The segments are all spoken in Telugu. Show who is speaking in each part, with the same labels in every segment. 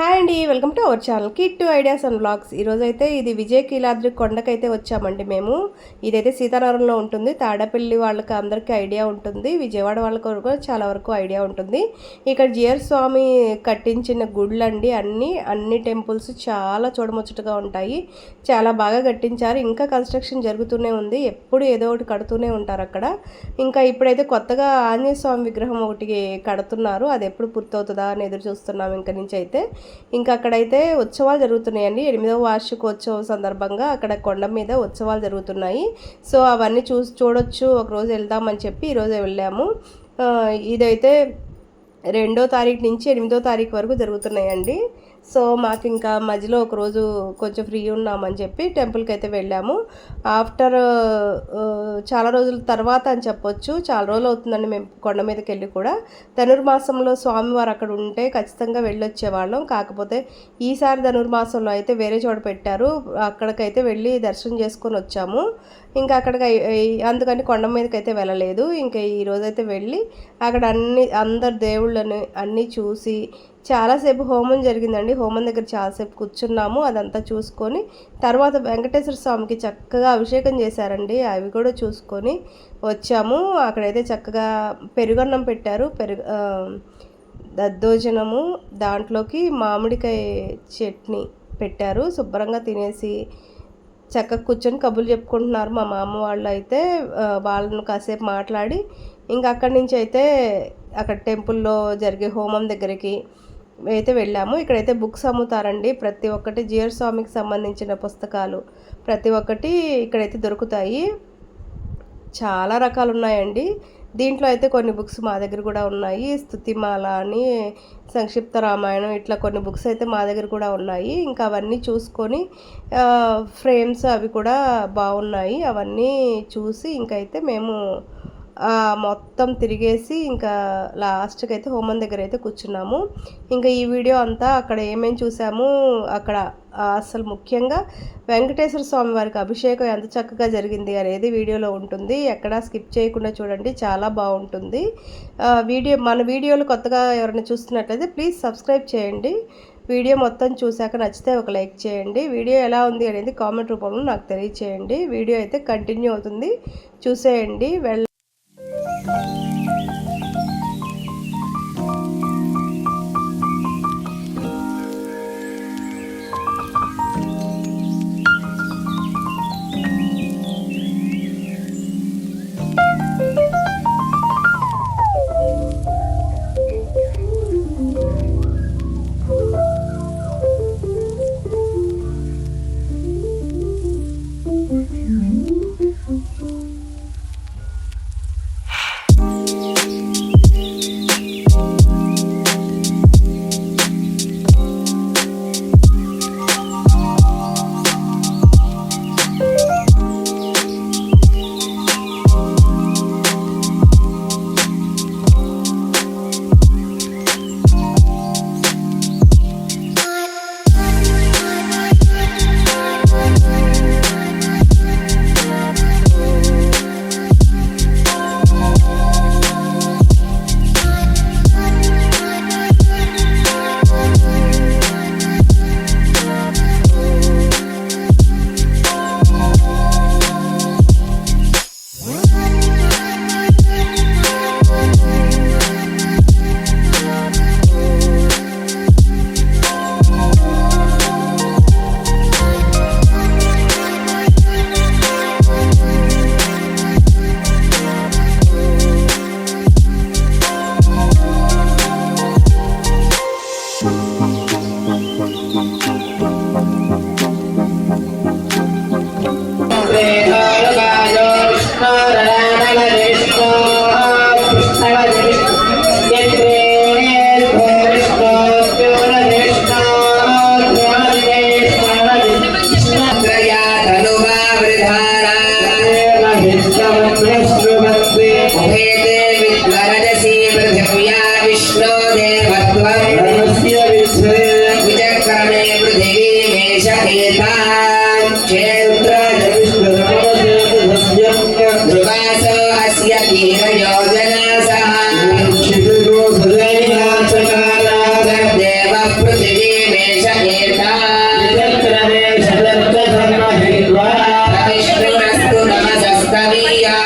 Speaker 1: హాయ్ అండి welcome to our channel kit to ideas and blogs. ఈరోజు అయితే ఇది విజయ కీలాద్రి కొండకైతే వచ్చామండి మేము. ఇదైతే సీతారామంలో ఉంటుంది. తాడపల్లి వాళ్ళకి అందరికీ ఐడియా ఉంటుంది. విజయవాడ వాళ్ళకి కూడా చాలా వరకు ఐడియా ఉంటుంది. ఇక్కడ జియర్ స్వామి కట్టించిన గుళ్ళు అండి అన్ని. అన్ని టెంపుల్స్ చాలా చూడముచ్చటగా ఉంటాయి. చాలా బాగా కట్టించారు. ఇంకా కన్స్ట్రక్షన్ జరుగుతూనే ఉంది. ఎప్పుడు ఏదో ఒకటి కడుతూనే ఉంటారు అక్కడ. ఇంకా ఇప్పుడైతే కొత్తగా ఆంజనేయ స్వామి విగ్రహం ఒకటి కడుతున్నారు. అది ఎప్పుడు పూర్తవుతుందా అని ఎదురు చూస్తున్నాం ఇంకా నుంచి అయితే. ఇంకా అక్కడైతే ఉత్సవాలు జరుగుతున్నాయండి. ఎనిమిదవ వార్షికోత్సవం సందర్భంగా అక్కడ కొండ మీద ఉత్సవాలు జరుగుతున్నాయి. సో అవన్నీ చూసి చూడొచ్చు ఒకరోజు వెళ్దామని చెప్పి ఈరోజే వెళ్ళాము. ఇదైతే రెండో తారీఖు నుంచి ఎనిమిదో తారీఖు వరకు జరుగుతున్నాయండి. సో మాకు ఇంకా మధ్యలో ఒకరోజు కొంచెం ఫ్రీ ఉన్నామని చెప్పి టెంపుల్కి అయితే వెళ్ళాము. ఆఫ్టర్ చాలా రోజుల తర్వాత అని చెప్పొచ్చు. చాలా రోజులు అవుతుందండి మేము కొండ మీదకి వెళ్ళి కూడా. ధనుర్మాసంలో స్వామివారు అక్కడ ఉంటే ఖచ్చితంగా వెళ్ళొచ్చేవాళ్ళం. కాకపోతే ఈసారి ధనుర్మాసంలో అయితే వేరే చోట పెట్టారు. అక్కడికైతే వెళ్ళి దర్శనం చేసుకొని వచ్చాము. ఇంకా అక్కడికి అందుకని కొండ మీదకి అయితే వెళ్ళలేదు. ఇంకా ఈరోజైతే వెళ్ళి అక్కడ అన్ని అందరు దేవుళ్ళని అన్నీ చూసి చాలాసేపు హోమం జరిగిందండి. హోమం దగ్గర చాలాసేపు కూర్చున్నాము. అదంతా చూసుకొని తర్వాత వెంకటేశ్వర స్వామికి చక్కగా అభిషేకం చేశారండి. అవి కూడా చూసుకొని వచ్చాము. అక్కడైతే చక్కగా పెరుగన్నం పెట్టారు. పెరుగు దద్దోజనము దాంట్లోకి మామిడికాయ చట్నీ పెట్టారు. శుభ్రంగా తినేసి చక్కగా కూర్చొని కబుర్లు చెప్పుకుంటున్నారు మా మామ వాళ్ళు అయితే. వాళ్ళను కాసేపు మాట్లాడి ఇంకా అక్కడి నుంచి అయితే అక్కడ టెంపుల్లో జరిగే హోమం దగ్గరికి అయితే వెళ్ళాము. ఇక్కడైతే బుక్స్ అమ్ముతారండి. ప్రతి ఒక్కటి జియర్ స్వామికి సంబంధించిన పుస్తకాలు ప్రతి ఒక్కటి ఇక్కడైతే దొరుకుతాయి. చాలా రకాలు ఉన్నాయండి దీంట్లో అయితే కొన్ని బుక్స్ మా దగ్గర కూడా ఉన్నాయి. స్థుతిమాల అని సంక్షిప్త రామాయణం ఇట్లా కొన్ని బుక్స్ అయితే మా దగ్గర కూడా ఉన్నాయి. ఇంకా అవన్నీ చూసుకొని ఫ్రేమ్స్ అవి కూడా బాగున్నాయి. అవన్నీ చూసి ఇంకైతే మేము మొత్తం తిరిగేసి ఇంకా లాస్ట్కి అయితే హోమం దగ్గర అయితే కూర్చున్నాము. ఇంకా ఈ వీడియో అంతా అక్కడ ఏమేమి చూసాము అక్కడ అసలు ముఖ్యంగా వెంకటేశ్వర స్వామి వారికి అభిషేకం ఎంత చక్కగా జరిగింది అనేది వీడియోలో ఉంటుంది. ఎక్కడా స్కిప్ చేయకుండా చూడండి చాలా బాగుంటుంది. వీడియో మన వీడియోలు కొత్తగా ఎవరైనా చూస్తున్నట్లయితే ప్లీజ్ సబ్స్క్రైబ్ చేయండి. వీడియో మొత్తం చూశాక నచ్చితే ఒక లైక్ చేయండి. వీడియో ఎలా ఉంది అనేది కామెంట్ రూపంలో నాకు తెలియచేయండి. వీడియో అయితే కంటిన్యూ అవుతుంది. చూసేయండి. వెళ్ళ
Speaker 2: thank you
Speaker 3: de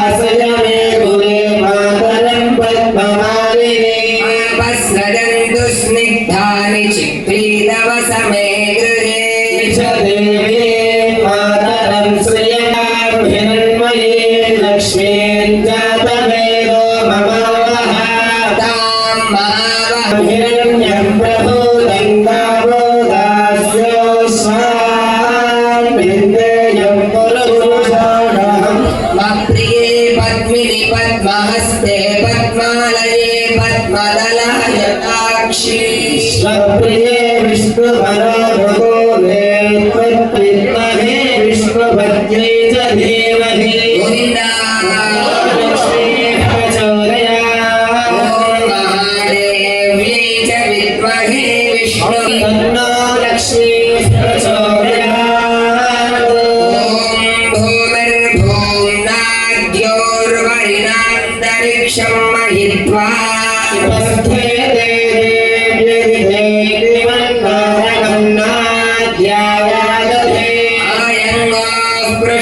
Speaker 3: আছে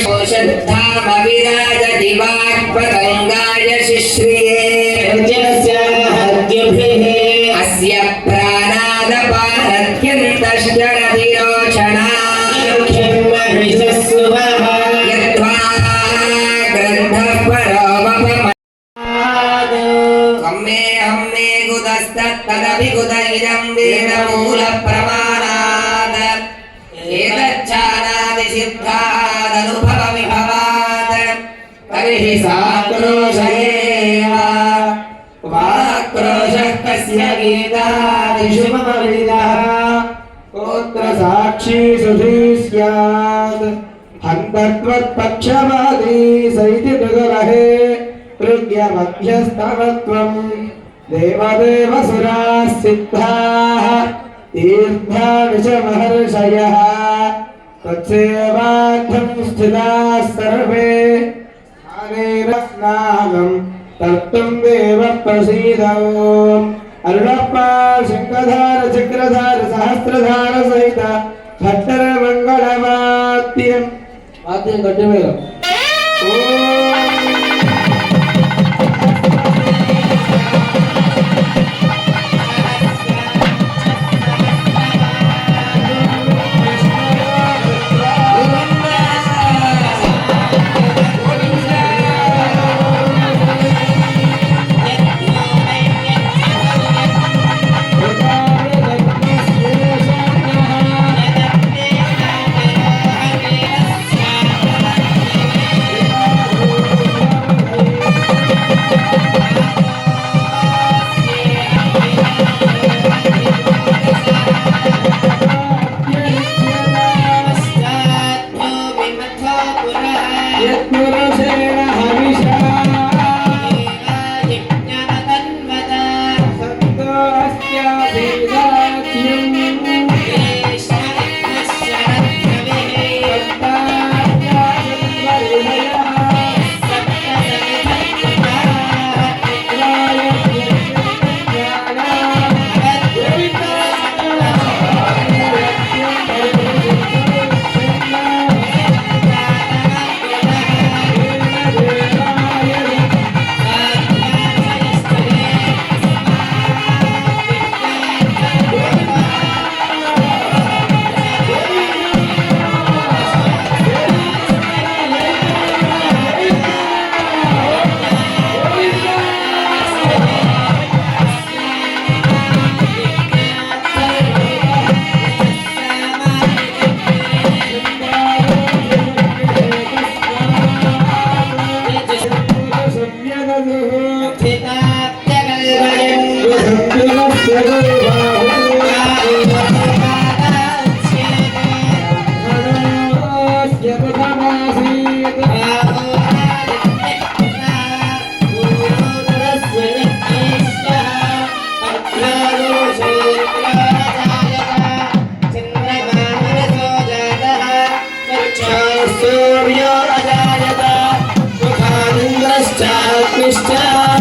Speaker 3: ोषद्धामविराजदिवात्मगङ्गाय शिश्रिये अस्य
Speaker 2: प्राणादपानत्यन्तश्चरतिरोचना
Speaker 3: यद्वा ग्रन्थः परोमपम अम्मे अम्मे गुदस्तत्तदपि गुद इदं वेदमूलप्रमाणात्
Speaker 2: एतच्चानादिसिद्धाः साक्षी सुधी स्यात्। हन्तत्वत्पक्षपाती सैति मृगरहे। ऋग्यमध्यस्तवत्वम् देवदेव सुराः सिद्धाः तीर्थाविषमहर्षयः तत्सेवार्थं स्थिताः सर्वे स्नानं तत्त्वं देव प्रसीदम् अरुणप्पा शङ्खधार चक्रधार सहस्रधार सहित भट्टर मङ्गलवाद्यं वाद्यं कट्टमेव
Speaker 3: ॐ Mr. Mr.